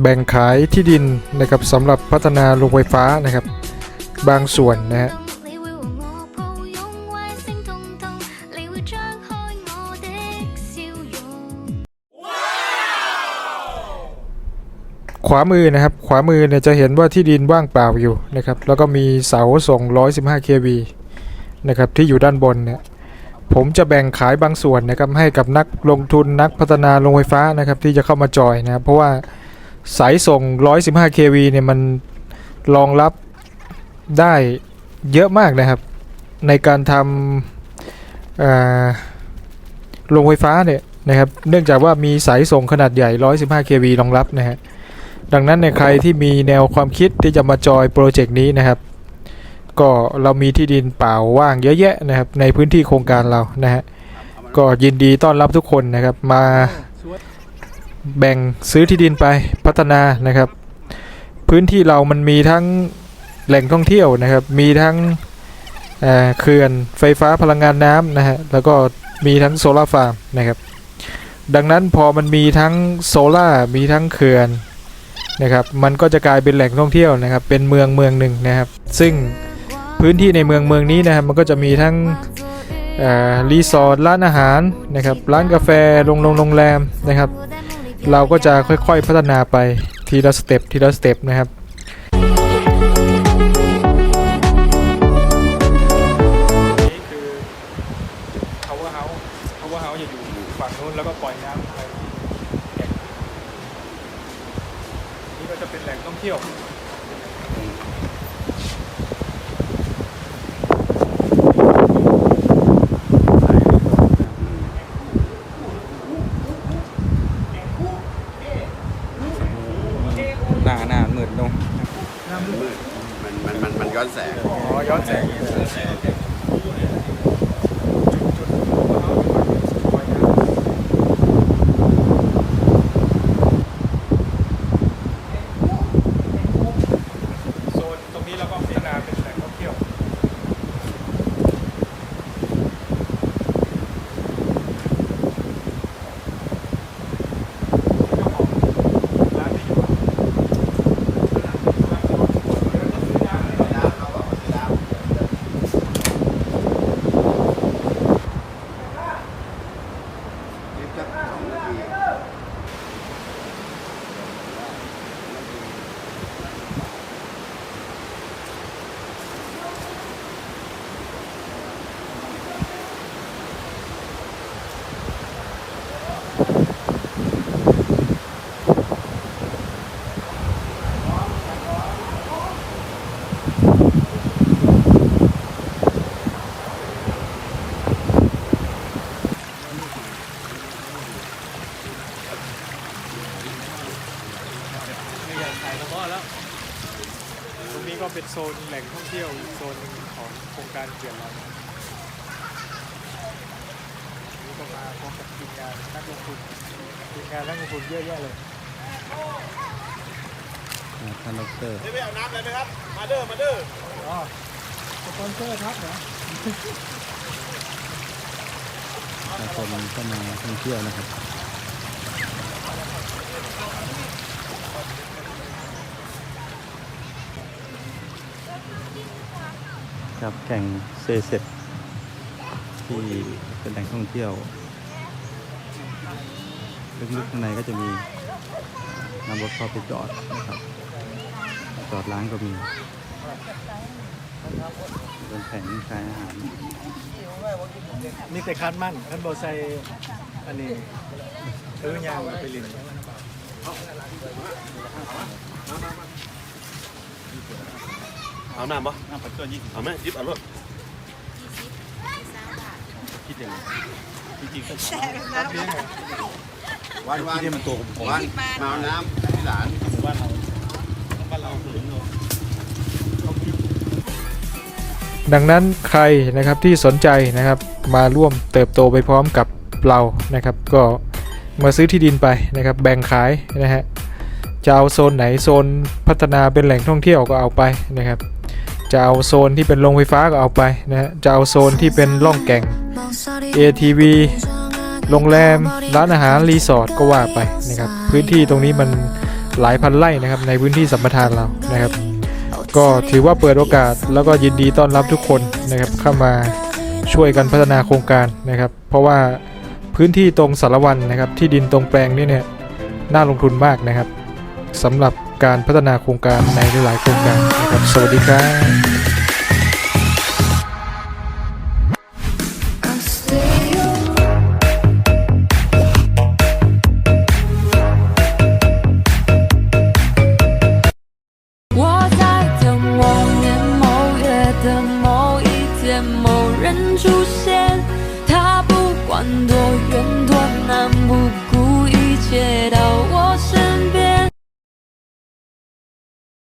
แบ่งขายที่ดินนะครับสำหรับพัฒนาโรงไฟฟ้านะครับ บางส่วนนะฮะขวามือนะครับ ขวามือเนี่ยจะเห็นว่าที่ดินว่างเปล่าอยู่นะครับ แล้วก็มีเสาส่ง115 kV นะครับที่อยู่ด้านบนเนี่ยผมจะแบ่งขายบางส่วนนะครับให้กับนักลงทุนนักพัฒนาโรงไฟฟ้านะครับที่จะเข้ามาจอยนะครับเพราะว่า สายส่ง 115 kV เนี่ยมันรองรับได้เยอะมากนะครับ ในการทำโรงไฟฟ้าเนี่ยนะครับ เนื่องจากว่ามีสายส่งขนาดใหญ่ 115 kV รองรับนะฮะ ดังนั้นในใครที่มีแนวความคิดที่จะมาจอยโปรเจกต์นี้นะครับ ก็เรามีที่ดินเปล่าว่างเยอะแยะนะครับ ในพื้นที่โครงการเรานะฮะ ก็ยินดีต้อนรับทุกคนนะครับมา แบ่งซื้อที่ดินไปพัฒนานะครับ พื้นที่เรามันมีทั้งแหล่งท่องเที่ยวนะครับ มีทั้งเขื่อนไฟฟ้าพลังงานน้ำนะฮะแล้วก็มีทั้งโซลาร์ฟาร์มนะครับดังนั้นพอมันมีทั้งโซลาร์มีทั้งเขื่อนนะครับมันก็จะกลายเป็นแหล่งท่องเที่ยวนะครับ เป็นเมืองเมืองหนึ่งนะครับ ซึ่งพื้นที่ในเมืองเมืองนี้นะครับมันก็จะมีทั้งรีสอร์ทร้านอาหารนะครับร้านกาแฟโรงโรงโรงแรมนะครับ เราก็จะค่อยๆพัฒนาไปทีละสเต็ปทีละสเต็ปนะครับนี่คือ power house power house จะอยู่ฝั่งนู้นแล้วก็ปล่อยน้ำไปนี่ก็จะเป็นแหล่งท่องเที่ยว น้ามืดลงมันมันมันมันย้อนแสงอ๋อย้อนแสงโซนตรงนี้เราก็พัฒนาเป็นแหล่งท่องเที่ยว นี่สักสองนาที ตรงนี้ก็เป็นโซนแหล่งท่องเที่ยวอีกโซนหนึ่งของโครงการเขื่อนเรานะนี่ก็มาพร้อมกับทีมงานนักลงทุนทีมงานนักลงทุนเยอะแยะเลยท่านดอกเตอรไปเอาน้ำเลยไหมครับ มาเด้อมาเด้ออ๋อสปอนเซอร์ครับเหรอประชาชนเข้ามาท่องเที่ยวนะครับ ครับแข่งเซเซ็ตที่เป็นแหล่งท่องเที่ยวลึกๆข้างในก็จะมีนำรถเข้าไปจอดนะครับ จอดร้านก็มีเป็นแผงขายอาหารมีแต่คันมั่นคันบอไซอันนี้เออยางไปลิน เอาน้ำปะน้ำปัดเกินยี่เอาไหมยิบเอารถคิดอย่างไรจริงๆก็วันวันที่มันตัวผมวันมาเอาน้ำที่หลานบ้านเราบ้านเราถึงเราดังนั้นใครนะครับที่สนใจนะครับมาร่วมเติบโตไปพร้อมกับเรานะครับ ก็มาซื้อที่ดินไปนะครับแบ่งขายนะฮะจะเอาโซนไหนโซนพัฒนาเป็นแหล่งท่องเที่ยวก็เอาไปนะครับ จะเอาโซนที่เป็นโรงไฟฟ้าก็เอาไปนะฮะจะเอาโซนที่เป็นล่องแก่ง ATV โรงแรม ร้านอาหาร รีสอร์ทก็ว่าไปนะครับ พื้นที่ตรงนี้มันหลายพันไร่นะครับ ในพื้นที่สัมปทานเรานะครับ ก็ถือว่าเปิดโอกาสแล้วก็ยินดีต้อนรับทุกคนนะครับ เข้ามาช่วยกันพัฒนาโครงการนะครับ เพราะว่าพื้นที่ตรงสารวันนะครับ ที่ดินตรงแปลงนี้เนี่ยน่าลงทุนมากนะครับสำหรับ การพัฒนาโครงการในหลายโครงการนะครับ สวัสดีครับ多远多难，不顾一切到我。